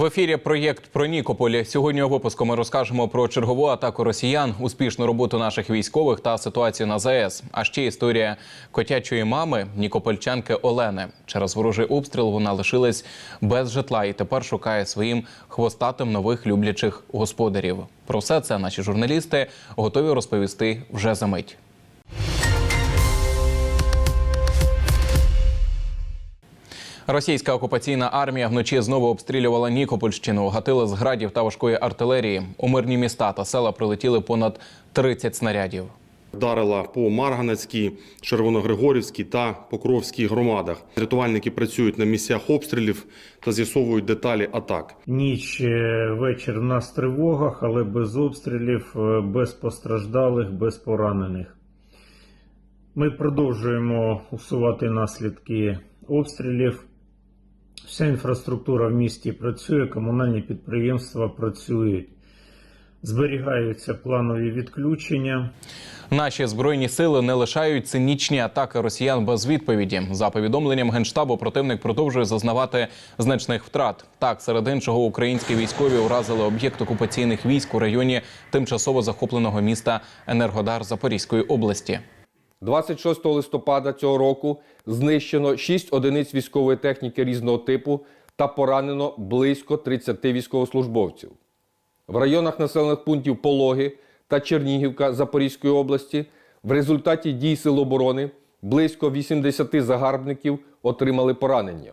В ефірі проєкт про Нікополь. Сьогодні у випуску ми розкажемо про чергову атаку росіян, успішну роботу наших військових та ситуацію на ЗАЕС. А ще історія котячої мами Нікопольчанки Олени. Через ворожий обстріл вона лишилась без житла і тепер шукає своїм хвостатим нових люблячих господарів. Про все це наші журналісти готові розповісти вже за мить. Російська окупаційна армія вночі знову обстрілювала Нікопольщину, гатили з градів та важкої артилерії. У мирні міста та села прилетіли понад 30 снарядів. Вдарила по Марганецькій, Червоногригорівській та Покровській громадах. Рятувальники працюють на місцях обстрілів та з'ясовують деталі атак. Ніч, е, вечір в нас тривогах, але без обстрілів, е, без постраждалих, без поранених. Ми продовжуємо усувати наслідки обстрілів. Вся інфраструктура в місті працює, комунальні підприємства працюють. Зберігаються планові відключення. Наші збройні сили не лишають цинічні атаки росіян без відповіді. За повідомленням генштабу, противник продовжує зазнавати значних втрат. Так, серед іншого, українські військові уразили об'єкт окупаційних військ у районі тимчасово захопленого міста Енергодар Запорізької області. 26 листопада цього року знищено 6 одиниць військової техніки різного типу та поранено близько 30 військовослужбовців. В районах населених пунктів Пологи та Чернігівка Запорізької області в результаті дій Сил оборони близько 80 загарбників отримали поранення.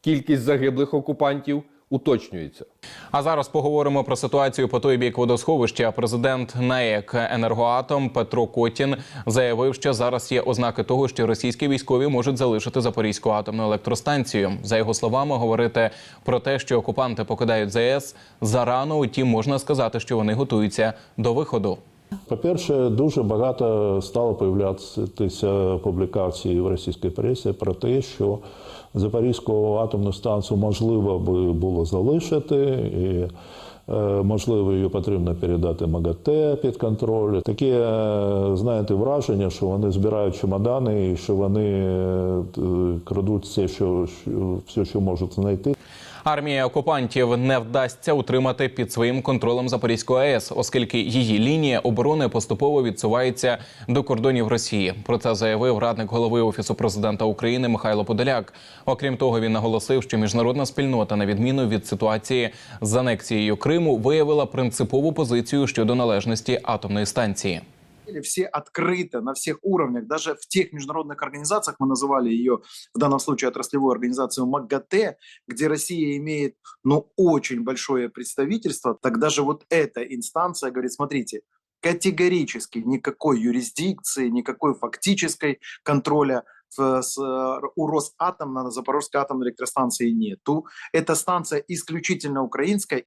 Кількість загиблих окупантів уточнюється. А зараз поговоримо про ситуацію по той бік водосховища. Президент НАЕК «Енергоатом» Петро Котін заявив, що зараз є ознаки того, що російські військові можуть залишити Запорізьку атомну електростанцію. За його словами, говорити про те, що окупанти покидають ЗАЕС зарано, утім можна сказати, що вони готуються до виходу. По-перше, дуже багато стало появлятися публікацій в російській пресі про те, що Запорізьку атомну станцію можливо би було залишити, і е, можливо її потрібно передати МАГАТЕ під контроль. Таке, е, знаєте, враження, що вони збирають чемодани і що вони е, крадуть все, що, що- все, що можуть знайти. Армія окупантів не вдасться утримати під своїм контролем Запорізьку АЕС, оскільки її лінія оборони поступово відсувається до кордонів Росії. Про це заявив радник голови офісу президента України Михайло Подоляк. Окрім того, він наголосив, що міжнародна спільнота, на відміну від ситуації з анексією Криму, виявила принципову позицію щодо належності атомної станції. Все открыто на всех уровнях, даже в тех международных организациях, мы называли ее в данном случае отраслевую организацию МАГАТЭ, где Россия имеет ну, очень большое представительство, так даже вот эта инстанция говорит, смотрите, категорически никакой юрисдикции, никакой фактической контроля с, у Росатом на Запорожской атомной электростанции нету. Эта станция исключительно украинская.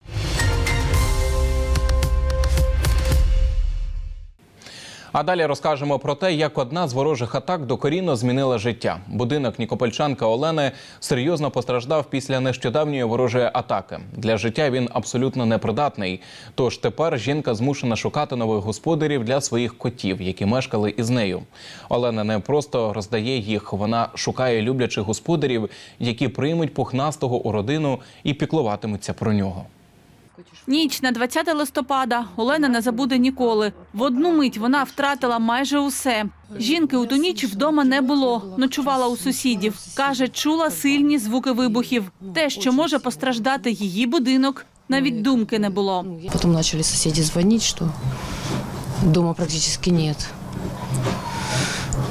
А далі розкажемо про те, як одна з ворожих атак докорінно змінила життя. Будинок Нікопольчанка Олени серйозно постраждав після нещодавньої ворожої атаки. Для життя він абсолютно непридатний. Тож тепер жінка змушена шукати нових господарів для своїх котів, які мешкали із нею. Олена не просто роздає їх, вона шукає люблячих господарів, які приймуть пухнастого у родину і піклуватимуться про нього. Ніч на 20 листопада Олена не забуде ніколи. В одну мить вона втратила майже усе. Жінки у ту ніч вдома не було. Ночувала у сусідів. Каже, чула сильні звуки вибухів. Те, що може постраждати її будинок, навіть думки не було. Потом начали соседи звонить, что дома практически нет.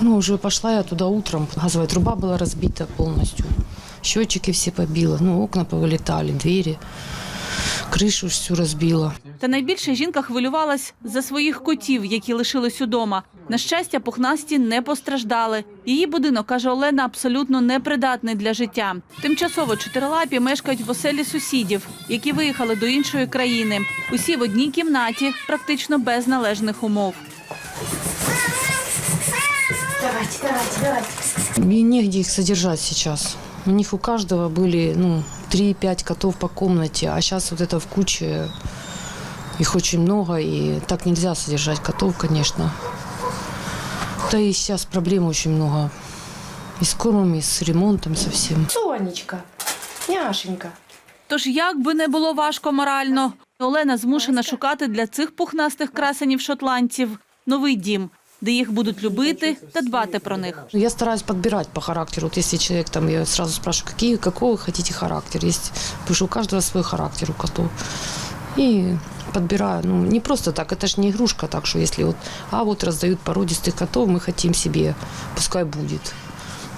Ну, уже пошла я туда утром. Газовая труба была разбита полностью. Счетчики все побила, ну, окна повылетали, двери. Крышу всю разбила. Та найбільше жінка хвилювалась за своїх котів, які лишились удома. На щастя, пухнасті не постраждали. Її будинок, каже Олена, абсолютно непридатний для життя. Тимчасово чотирилапі мешкають в оселі сусідів, які виїхали до іншої країни. Усі в одній кімнаті, практично без належних умов. Мне негде их содержать сейчас. У них у каждого были, ну, 3-5 котов по комнате, а сейчас вот это в куче, их очень много, и так нельзя содержать котов, конечно. Да и сейчас проблем очень много. И с кормом, и с ремонтом, со всем. Сонечка, няшенька, Тож як би не було важко морально, Олена змушена шукати для цих пухнастих красенів шотландців новий дім, де їх будуть любити та дбати про них. Я стараюсь подбирать по характеру. Вот если человек там, я сразу спрашиваю, какие, какой вы хотите характер. Есть, потому что у каждого свой характер у котов. И подбираю, ну, не просто так, это ж не игрушка, так что если вот, а вот раздают породистых котов, мы хотим себе, пускай будет.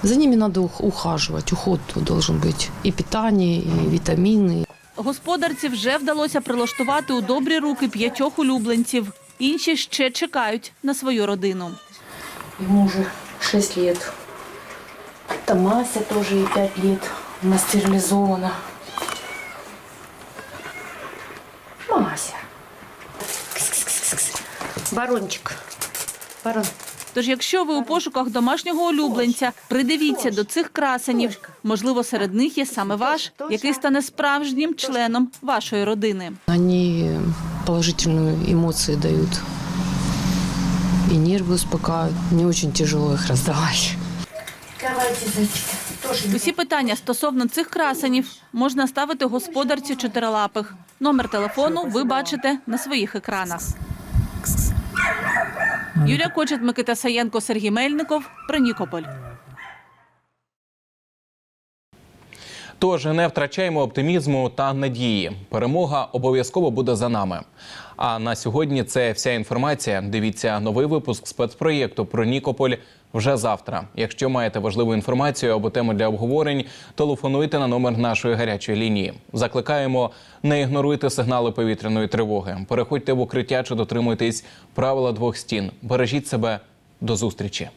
За ними надо ух- ухаживать, уход должен быть. И питание, и витамины, Господарці вже вдалося прилаштувати у добрі руки п'ятьох улюбленців. Інші ще чекають на свою родину. Ему уже 6 лет. Там Мася тоже ей 5 лет. Она стерилизована. Мася. Барончик. Барон. Тож, якщо ви у пошуках домашнього улюбленця, придивіться до цих красенів. Можливо, серед них є саме ваш, який стане справжнім членом вашої родини. Они положительную эмоции дают. И нервы успокаивают. Не очень тяжело их раздавать. Давайте, Усі питання стосовно цих красенів можна ставити господарці чотирилапих. Номер телефону ви бачите на своїх екранах. Юлія Кочет, Микита Саєнко, Сергій Мельников. Про Нікополь. Тож не втрачаємо оптимізму та надії. Перемога обов'язково буде за нами. А на сьогодні це вся інформація. Дивіться новий випуск спецпроєкту про Нікополь вже завтра. Якщо маєте важливу інформацію або тему для обговорень, телефонуйте на номер нашої гарячої лінії. Закликаємо не ігноруйте сигнали повітряної тривоги. Переходьте в укриття чи дотримуйтесь правила двох стін. Бережіть себе до зустрічі.